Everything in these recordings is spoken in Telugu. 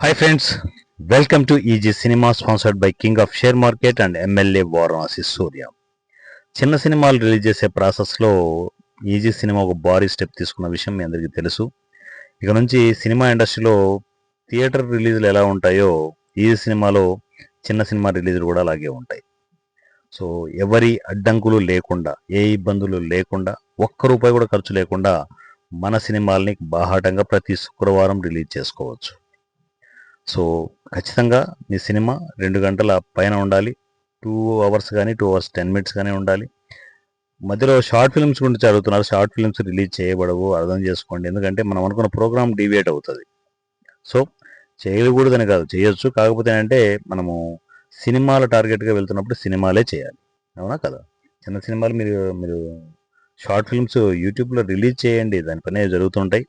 Hi friends welcome to easy cinema sponsored by king of share market and MLA Varanasi Surya చిన్న సినిమాలు రిలీజ్ చేసే ప్రాసెస్లో ఈజీ సినిమా ఒక భారీ స్టెప్ తీసుకున్న విషయం మీ అందరికీ తెలుసు. ఇక నుంచి సినిమా ఇండస్ట్రీలో థియేటర్ రిలీజ్లు ఎలా ఉంటాయో ఈజీ సినిమాలో చిన్న సినిమా రిలీజ్లు కూడా అలాగే ఉంటాయి. సో ఎవరి అడ్డంకులు లేకుండా ఏ ఇబ్బందులు లేకుండా ఒక్క రూపాయి కూడా ఖర్చు లేకుండా మన సినిమాల్ని బాహాటంగా ప్రతి శుక్రవారం రిలీజ్ చేసుకోవచ్చు. సో ఖచ్చితంగా మీ సినిమా రెండు గంటల పైన ఉండాలి. టూ అవర్స్ కానీ టూ అవర్స్ టెన్ మినిట్స్ కానీ ఉండాలి. మధ్యలో షార్ట్ ఫిల్మ్స్ గురించి అడుగుతున్నారు. షార్ట్ ఫిల్మ్స్ రిలీజ్ చేయబడవు అర్థం చేసుకోండి. ఎందుకంటే మనం అనుకున్న ప్రోగ్రామ్ డివియేట్ అవుతుంది. సో చేయకూడదని కాదు చేయొచ్చు. కాకపోతే అంటే మనము సినిమాల టార్గెట్గా వెళ్తున్నప్పుడు సినిమాలే చేయాలి. అవునా కదా? చిన్న సినిమాలు మీరు మీరు షార్ట్ ఫిల్మ్స్ యూట్యూబ్లో రిలీజ్ చేయండి. దాని పనే జరుగుతుంటాయి.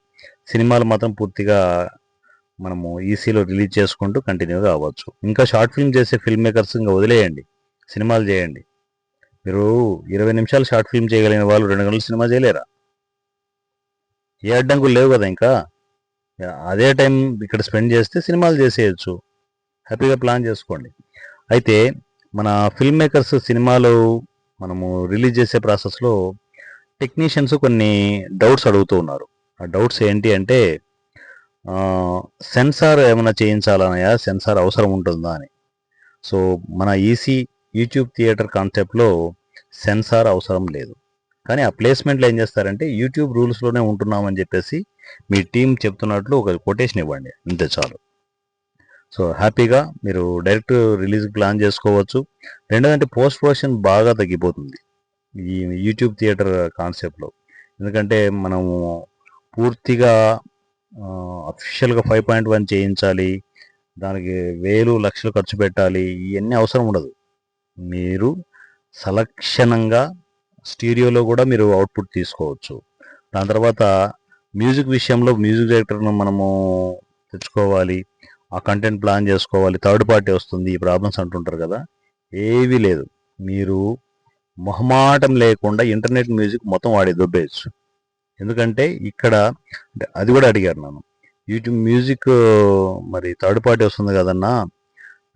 సినిమాలు మాత్రం పూర్తిగా మనము ఈసీలో రిలీజ్ చేసుకుంటూ కంటిన్యూగా అవ్వచ్చు ఇంకా షార్ట్ ఫిల్మ్ చేసే ఫిల్మ్ మేకర్స్ ఇంకా వదిలేయండి. సినిమాలు చేయండి. మీరు ఇరవై నిమిషాలు షార్ట్ ఫిల్మ్ చేయగలిగిన వాళ్ళు రెండు గంటలు సినిమా చేయలేరా? ఏ అడ్డంకులు లేవు కదా ఇంకా. అదే టైం ఇక్కడ స్పెండ్ చేస్తే సినిమాలు చేసేయచ్చు. హ్యాపీగా ప్లాన్ చేసుకోండి. అయితే మన ఫిల్మ్ మేకర్స్ సినిమాలు మనము రిలీజ్ చేసే ప్రాసెస్లో టెక్నీషియన్స్ కొన్ని డౌట్స్ అడుగుతూ ఉన్నారు. ఆ డౌట్స్ ఏంటి అంటే సెన్సార్ ఏమైనా చేయించాలనయా సెన్సార్ అవసరం ఉంటుందా అని. సో మన ఈసీ యూట్యూబ్ థియేటర్ కాన్సెప్ట్లో సెన్సార్ అవసరం లేదు. కానీ ఆ ప్లేస్మెంట్లో ఏం చేస్తారంటే యూట్యూబ్ రూల్స్లోనే ఉంటున్నామని చెప్పేసి మీ టీం చెప్తున్నట్లు ఒక కొటేషన్ ఇవ్వండి. అంతే చాలు. సో హ్యాపీగా మీరు డైరెక్ట్ రిలీజ్ ప్లాన్ చేసుకోవచ్చు. రెండోదంటే పోస్ట్ ప్రొడక్షన్ బాగా తగ్గిపోతుంది ఈ యూట్యూబ్ థియేటర్ కాన్సెప్ట్లో. ఎందుకంటే మనము పూర్తిగా అఫీషియల్గా ఫైవ్ పాయింట్ వన్ చేయించాలి దానికి వేలు లక్షలు ఖర్చు పెట్టాలి ఇవన్నీ అవసరం ఉండదు. మీరు సలక్షణంగా స్టీరియోలో కూడా మీరు అవుట్పుట్ తీసుకోవచ్చు. దాని తర్వాత మ్యూజిక్ విషయంలో మ్యూజిక్ డైరెక్టర్ను మనము తెచ్చుకోవాలి ఆ కంటెంట్ ప్లాన్ చేసుకోవాలి. థర్డ్ పార్టీ వస్తుంది ఈ ప్రాబ్లమ్స్ అంటుంటారు కదా ఏవీ లేదు. మీరు మొహమాటం లేకుండా ఇంటర్నెట్ మ్యూజిక్ మొత్తం వాడి దొబ్బేయచ్చు. ఎందుకంటే ఇక్కడ అది కూడా అడిగారు నన్ను. యూట్యూబ్ మ్యూజిక్ మరి థర్డ్ పార్టీ వస్తుంది కదన్నా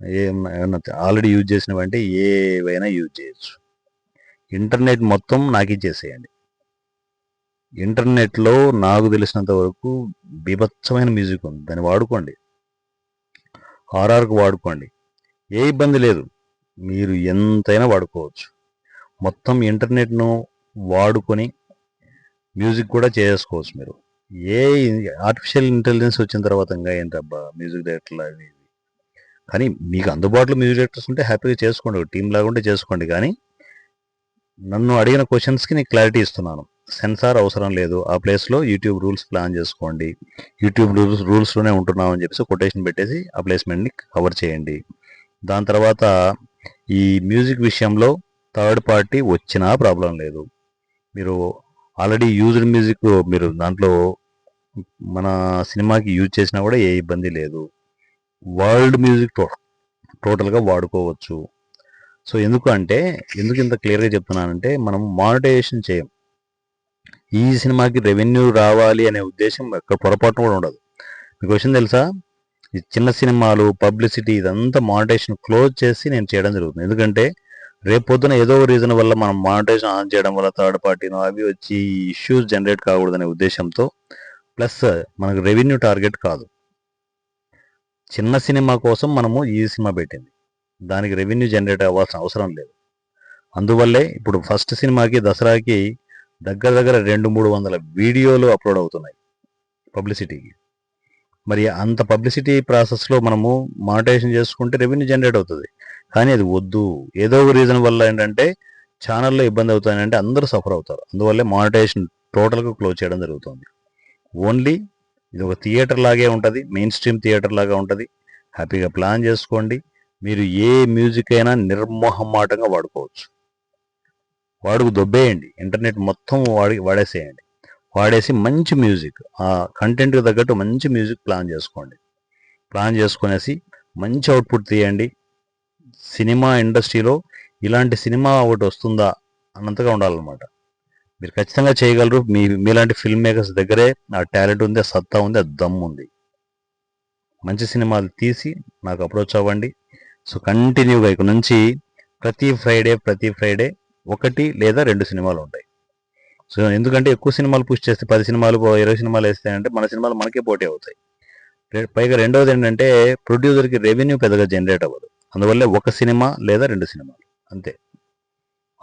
ఏమైనా ఆల్రెడీ యూజ్ చేసినవంటే ఏవైనా యూజ్ చేయొచ్చు. ఇంటర్నెట్ మొత్తం నాకు ఇచ్చేసేయండి. ఇంటర్నెట్లో నాకు తెలిసినంత వరకు బీభత్సమైన మ్యూజిక్ ఉంది. దాన్ని వాడుకోండి. ఆర్ఆర్కి వాడుకోండి. ఏ ఇబ్బంది లేదు. మీరు ఎంతైనా వాడుకోవచ్చు. మొత్తం ఇంటర్నెట్ను వాడుకొని మ్యూజిక్ కూడా చేసుకోవచ్చు మీరు. ఏ ఆర్టిఫిషియల్ ఇంటెలిజెన్స్ వచ్చిన తర్వాత ఇంకా ఏంటబ్బా మ్యూజిక్ డైరెక్టర్లు అవి ఇవి కానీ మీకు అందుబాటులో మ్యూజిక్ డైరెక్టర్స్ ఉంటే హ్యాపీగా చేసుకోండి టీం లాగా ఉంటే చేసుకోండి. కానీ నన్ను అడిగిన క్వశ్చన్స్కి నేను క్లారిటీ ఇస్తున్నాను. సెన్సార్ అవసరం లేదు. ఆ ప్లేస్లో యూట్యూబ్ రూల్స్ ప్లాన్ చేసుకోండి. యూట్యూబ్ రూల్స్ రూల్స్లోనే ఉంటున్నామని చెప్పేసి కొటేషన్ పెట్టేసి ఆ ప్లేస్మెంట్ని కవర్ చేయండి. దాని తర్వాత ఈ మ్యూజిక్ విషయంలో థర్డ్ పార్టీ వచ్చినా ప్రాబ్లం లేదు. మీరు ఆల్రెడీ యూజ్డ్ మ్యూజిక్ మీరు దాంట్లో మన సినిమాకి యూజ్ చేసినా కూడా ఏ ఇబ్బంది లేదు. వరల్డ్ మ్యూజిక్ టో టోటల్గా వాడుకోవచ్చు. సో ఎందుకు అంటే ఎందుకు ఇంత క్లియర్గా చెప్తున్నానంటే మనం మానిటైజేషన్ చేయం. ఈ సినిమాకి రెవెన్యూ రావాలి అనే ఉద్దేశం ఎక్కడ పొరపాటు కూడా ఉండదు. మీకు విషయం తెలుసా? ఈ చిన్న సినిమాలు పబ్లిసిటీ ఇదంతా మానిటైజేషన్ క్లోజ్ చేసి నేను చేయడం జరుగుతుంది. ఎందుకంటే రేపు పొద్దున ఏదో రీజన్ వల్ల మనం మానిటైజేషన్ ఆన్ చేయడం వల్ల థర్డ్ పార్టీను అవి వచ్చి ఇష్యూస్ జనరేట్ కాకూడదనే ఉద్దేశంతో ప్లస్ మనకు రెవెన్యూ టార్గెట్ కాదు. చిన్న సినిమా కోసం మనము ఈ సినిమా పెట్టింది. దానికి రెవెన్యూ జనరేట్ అవ్వాల్సిన అవసరం లేదు. అందువల్లే ఇప్పుడు ఫస్ట్ సినిమాకి దసరాకి దగ్గర దగ్గర రెండు మూడు వందల వీడియోలు అప్లోడ్ అవుతున్నాయి పబ్లిసిటీకి మరి అంత పబ్లిసిటీ ప్రాసెస్లో మనము మానిటైజేషన్ చేసుకుంటే రెవెన్యూ జనరేట్ అవుతుంది. కానీ అది వద్దు. ఏదో ఒక రీజన్ వల్ల ఏంటంటే ఛానల్లో ఇబ్బంది అవుతాయంటే అందరూ సఫర్ అవుతారు. అందువల్లే మానిటైజేషన్ టోటల్గా క్లోజ్ చేయడం జరుగుతుంది. ఓన్లీ ఇది ఒక థియేటర్ లాగే ఉంటుంది మెయిన్ స్ట్రీమ్ థియేటర్ లాగా ఉంటుంది. హ్యాపీగా ప్లాన్ చేసుకోండి. మీరు ఏ మ్యూజిక్ అయినా నిర్మోహమాటంగా వాడుకోవచ్చు. వాడుకు దొబ్బేయండి. ఇంటర్నెట్ మొత్తం వాడి వాడేసేయండి. వాడేసి మంచి మ్యూజిక్ ఆ కంటెంట్కి తగ్గట్టు మంచి మ్యూజిక్ ప్లాన్ చేసుకోండి. ప్లాన్ చేసుకునేసి మంచి అవుట్పుట్ తీయండి. సినిమా ఇండస్ట్రీలో ఇలాంటి సినిమా ఒకటి వస్తుందా అన్నంతగా ఉండాలన్నమాట. మీరు ఖచ్చితంగా చేయగలరు. మీ మీలాంటి ఫిల్మ్ మేకర్స్ దగ్గరే ఆ టాలెంట్ ఉంది ఆ సత్తా ఉంది ఆ దమ్ ఉంది. మంచి సినిమాలు తీసి నాకు అప్రోచ్ అవ్వండి. సో కంటిన్యూగా ఇక నుంచి ప్రతి ఫ్రైడే ప్రతి ఫ్రైడే ఒకటి లేదా రెండు సినిమాలు ఉంటాయి. సో ఎందుకంటే ఎక్కువ సినిమాలు పుష్ చేస్తే పది సినిమాలు ఇరవై సినిమాలు వేస్తాయంటే మన సినిమాలు మనకే పోటీ అవుతాయి. పైగా రెండవది ఏంటంటే ప్రొడ్యూసర్కి రెవెన్యూ పెద్దగా జనరేట్ అవ్వదు. అందువల్ల ఒక సినిమా లేదా రెండు సినిమాలు అంతే.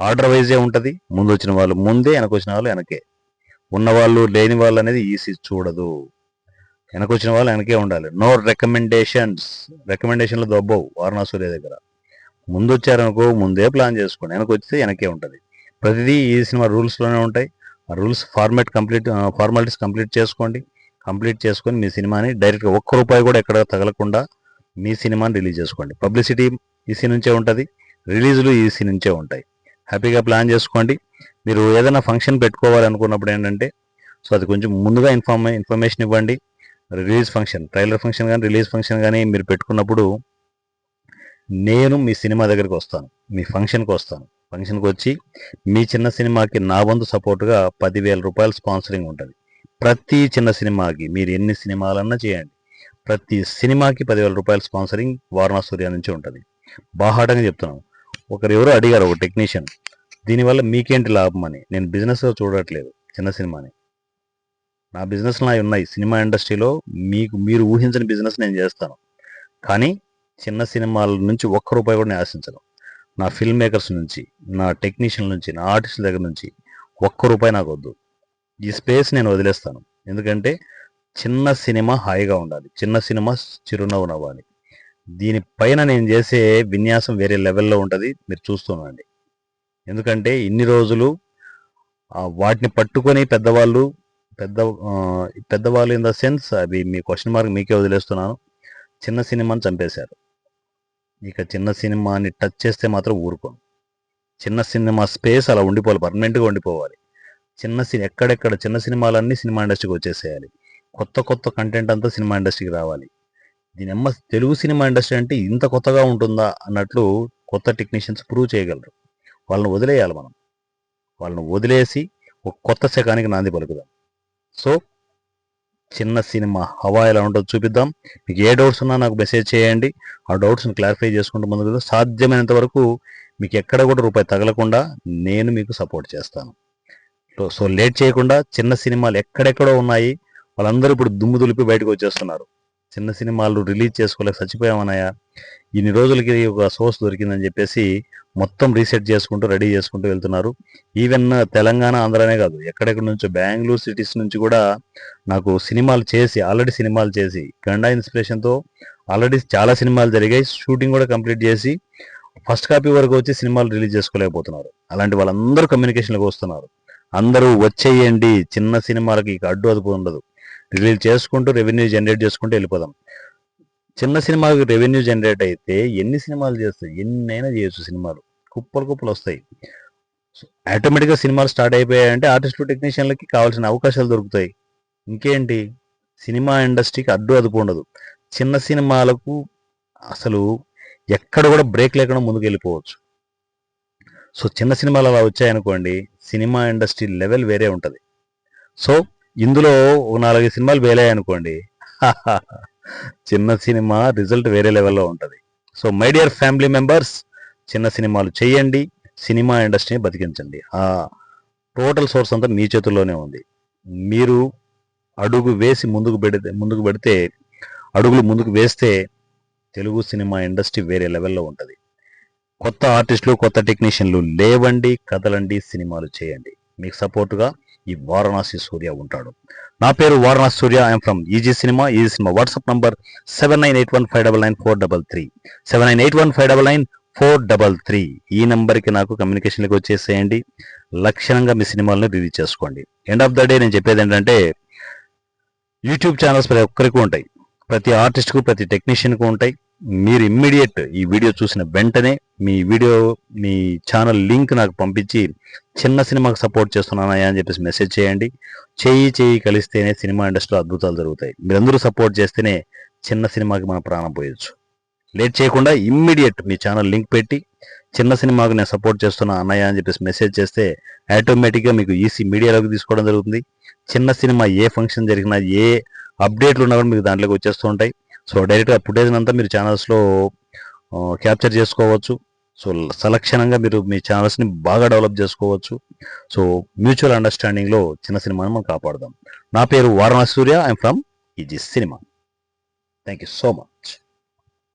ఆర్డర్ వైజే ఉంటుంది ముందు వచ్చిన వాళ్ళు ముందే వెనక వచ్చిన వాళ్ళు వెనకే. ఉన్నవాళ్ళు లేని వాళ్ళు అనేది ఈసీ చూడదు. వెనక వచ్చిన వాళ్ళు వెనకే ఉండాలి. No recommendations. రికమెండేషన్లు దొబ్బవు వారణాసూర్య దగ్గర. ముందు వచ్చారనుకో ముందే ప్లాన్ చేసుకోండి. వెనక వస్తే వెనకే ఉంటుంది. ప్రతిదీ ఈ సినిమా రూల్స్లోనే ఉంటాయి. ఆ rules format complete formalities complete చేసుకోండి. కంప్లీట్ చేసుకొని మీ సినిమాని డైరెక్ట్గా ఒక్క రూపాయి కూడా ఎక్కడ తగలకుండా మీ సినిమాని రిలీజ్ చేసుకోండి. పబ్లిసిటీ ఈసీ నుంచే ఉంటుంది రిలీజులు ఈసీ నుంచే ఉంటాయి. హ్యాపీగా ప్లాన్ చేసుకోండి. మీరు ఏదైనా ఫంక్షన్ పెట్టుకోవాలనుకున్నప్పుడు ఏంటంటే సో అది కొంచెం ముందుగా ఇన్ఫార్మ్ ఇన్ఫర్మేషన్ ఇవ్వండి. రిలీజ్ ఫంక్షన్ ట్రైలర్ ఫంక్షన్ కానీ రిలీజ్ ఫంక్షన్ కానీ మీరు పెట్టుకున్నప్పుడు నేను మీ సినిమా దగ్గరికి వస్తాను. మీ ఫంక్షన్కి వస్తాను. ఫంక్షన్కి వచ్చి మీ చిన్న సినిమాకి నా వంతు సపోర్ట్గా పదివేల రూపాయలు స్పాన్సరింగ్ ఉంటుంది. ప్రతి చిన్న సినిమాకి మీరు ఎన్ని సినిమాలన్నా చేయండి. ప్రతి సినిమాకి పదివేల రూపాయల స్పాన్సరింగ్ వారణాసూర్య నుంచి ఉంటుంది. బాహాటంగా చెప్తున్నాను. ఒకరు ఎవరో అడిగారు ఒక టెక్నీషియన్ దీనివల్ల మీకేంటి లాభం? అని. నేను బిజినెస్లో చూడట్లేదు చిన్న సినిమాని. నా బిజినెస్ నా ఉన్నాయి. సినిమా ఇండస్ట్రీలో మీకు మీరు ఊహించని బిజినెస్ నేను చేస్తాను. కానీ చిన్న సినిమాల నుంచి ఒక్క రూపాయి కూడా నేను ఆశించను. నా ఫిల్మ్ మేకర్స్ నుంచి నా టెక్నీషియన్ నుంచి నా ఆర్టిస్టుల దగ్గర నుంచి ఒక్క రూపాయి నాకు వద్దు ఈ స్పేస్ నేను వదిలేస్తాను. ఎందుకంటే చిన్న సినిమా హాయిగా ఉండాలి. చిన్న సినిమా చిరునవ్వు నవ్వాలి దీనిపైన నేను చేసే విన్యాసం వేరే లెవెల్లో ఉంటుంది. మీరు చూస్తుండండి ఎందుకంటే ఇన్ని రోజులు వాటిని పట్టుకొని పెద్దవాళ్ళు పెద్ద పెద్దవాళ్ళు ఇన్ ద సెన్స్ అవి మీ క్వశ్చన్ మార్క్ మీకే వదిలేస్తున్నాను. చిన్న సినిమాని చంపేశారు. ఇక చిన్న సినిమాని టచ్ చేస్తే మాత్రం ఊరుకోను. చిన్న సినిమా స్పేస్ అలా ఉండిపోవాలి. పర్మనెంట్గా ఉండిపోవాలి. చిన్న సినిమా ఎక్కడెక్కడ చిన్న సినిమాలన్నీ సినిమా ఇండస్ట్రీకి వచ్చేసేయాలి. కొత్త కొత్త కంటెంట్ అంతా సినిమా ఇండస్ట్రీకి రావాలి. దీని అమ్మ తెలుగు సినిమా ఇండస్ట్రీ అంటే ఇంత కొత్తగా ఉంటుందా అన్నట్లు కొత్త టెక్నీషియన్స్ ప్రూవ్ చేయగలరు. వాళ్ళని వదిలేయాలి మనం. వాళ్ళని వదిలేసి ఒక కొత్త శకానికి నాంది పలుకుదాం. సో చిన్న సినిమా హవా ఎలా ఉంటుందో చూపిద్దాం. మీకు ఏ డౌట్స్ ఉన్నా నాకు మెసేజ్ చేయండి. ఆ డౌట్స్ని క్లారిఫై చేసుకుంటూ ముందుకు సాధ్యమైనంత వరకు మీకు ఎక్కడ కూడా రూపాయి తగలకుండా నేను మీకు సపోర్ట్ చేస్తాను. సో లేట్ చేయకుండా చిన్న సినిమాలు ఎక్కడెక్కడో ఉన్నాయి. వాళ్ళందరూ ఇప్పుడు దుమ్ము దులిపి బయటకు వచ్చేస్తున్నారు. చిన్న సినిమాలు రిలీజ్ చేసుకోలేక చచ్చిపోయామన్నాయా ఇన్ని రోజులకి ఒక సోర్స్ దొరికిందని చెప్పేసి మొత్తం రీసెట్ చేసుకుంటూ రెడీ చేసుకుంటూ వెళ్తున్నారు. ఈవెన్ తెలంగాణ ఆంధ్రానే కాదు ఎక్కడెక్కడ నుంచో బెంగళూరు సిటీస్ నుంచి కూడా నాకు సినిమాలు చేసి ఆల్రెడీ సినిమాలు చేసి గండా ఇన్స్పిరేషన్తో ఆల్రెడీ చాలా సినిమాలు జరిగాయి. షూటింగ్ కూడా కంప్లీట్ చేసి ఫస్ట్ కాపీ వరకు వచ్చి సినిమాలు రిలీజ్ చేసుకోలేకపోతున్నారు. అలాంటి వాళ్ళందరూ కమ్యూనికేషన్లకు వస్తున్నారు. అందరూ వచ్చేయండి చిన్న సినిమాలకి ఇక అడ్డు అదుపు ఉండదు. రిలీజ్ చేసుకుంటూ రెవెన్యూ జనరేట్ చేసుకుంటూ వెళ్ళిపోదాం. చిన్న సినిమాకి రెవెన్యూ జనరేట్ అయితే ఎన్ని సినిమాలు చేస్తాయి? ఎన్నైనా చేయొచ్చు సినిమాలు. కుప్పలు కుప్పలు వస్తాయి. ఆటోమేటిక్గా సినిమాలు స్టార్ట్ అయిపోయాయంటే ఆర్టిస్టులు టెక్నీషియన్లకి కావాల్సిన అవకాశాలు దొరుకుతాయి. ఇంకేంటి? సినిమా ఇండస్ట్రీకి అడ్డు అదుపు ఉండదు. చిన్న సినిమాలకు అసలు ఎక్కడ కూడా బ్రేక్ లేకుండా ముందుకు వెళ్ళిపోవచ్చు. సో చిన్న సినిమాలు అలా వచ్చాయనుకోండి సినిమా ఇండస్ట్రీ లెవెల్ వేరే ఉంటుంది. సో ఇందులో ఒక నాలుగైదు సినిమాలు వేలాయనుకోండి చిన్న సినిమా రిజల్ట్ వేరే లెవెల్లో ఉంటుంది. So my dear family members చిన్న సినిమాలు చేయండి. సినిమా ఇండస్ట్రీని బతికించండి. ఆ టోటల్ సోర్స్ అంతా మీ చేతుల్లోనే ఉంది. మీరు అడుగు వేసి ముందుకు పెడితే ముందుకు పెడితే అడుగులు ముందుకు వేస్తే తెలుగు సినిమా ఇండస్ట్రీ వేరే లెవెల్లో ఉంటుంది. కొత్త ఆర్టిస్టులు కొత్త టెక్నీషియన్లు లేవండి కదలండి సినిమాలు చేయండి. మీకు సపోర్టుగా ఈ వారణాసి సూర్య ఉంటాడు. నా పేరు Varanasi Surya I'm from easy cinema easy cinema WhatsApp number seven nine eight one five double nine four double three seven nine eight one five double nine four double three ఈ నెంబర్కి నాకు కమ్యూనికేషన్కి వచ్చేసేయండి. లక్షణంగా మీ సినిమాలను రిలీజ్ చేసుకోండి. ఎండ్ ఆఫ్ ద డే నేను చెప్పేది ఏంటంటే యూట్యూబ్ ఛానల్స్ ప్రతి ఒక్కరికి ఉంటాయి. ప్రతి ఆర్టిస్ట్కు ప్రతి టెక్నీషియన్కు ఉంటాయి. మీరు ఇమ్మీడియట్ ఈ వీడియో చూసిన వెంటనే మీ వీడియో మీ ఛానల్ లింక్ నాకు పంపించి చిన్న సినిమాకి సపోర్ట్ చేస్తున్నానయ్యా అని చెప్పేసి మెసేజ్ చేయండి. చేయి చేయి కలిస్తేనే సినిమా ఇండస్ట్రీలో అద్భుతాలు జరుగుతాయి. మీరందరూ సపోర్ట్ చేస్తేనే చిన్న సినిమాకి మన ప్రాణం పోయొచ్చు. లేట్ చేయకుండా ఇమ్మీడియట్ మీ ఛానల్ లింక్ పెట్టి చిన్న సినిమాకు నేను సపోర్ట్ చేస్తున్నా అన్నయ్య అని చెప్పేసి మెసేజ్ చేస్తే ఆటోమేటిక్గా మీకు ఈసీ మీడియాలోకి తీసుకోవడం జరుగుతుంది. చిన్న సినిమా ఏ ఫంక్షన్ జరిగినా ఏ అప్డేట్లు ఉన్నా కూడా మీకు దాంట్లోకి వచ్చేస్తూ ఉంటాయి. సో డైరెక్ట్గా ఫుటేజ్ అంతా మీరు ఛానల్స్లో క్యాప్చర్ చేసుకోవచ్చు. సో సలక్షణంగా మీరు మీ ఛానల్స్ని బాగా డెవలప్ చేసుకోవచ్చు. సో మ్యూచువల్ అండర్స్టాండింగ్లో చిన్న సినిమాని మనం కాపాడదాం. నా పేరు Varanasi Surya. I'm from easy cinema. Thank you so much.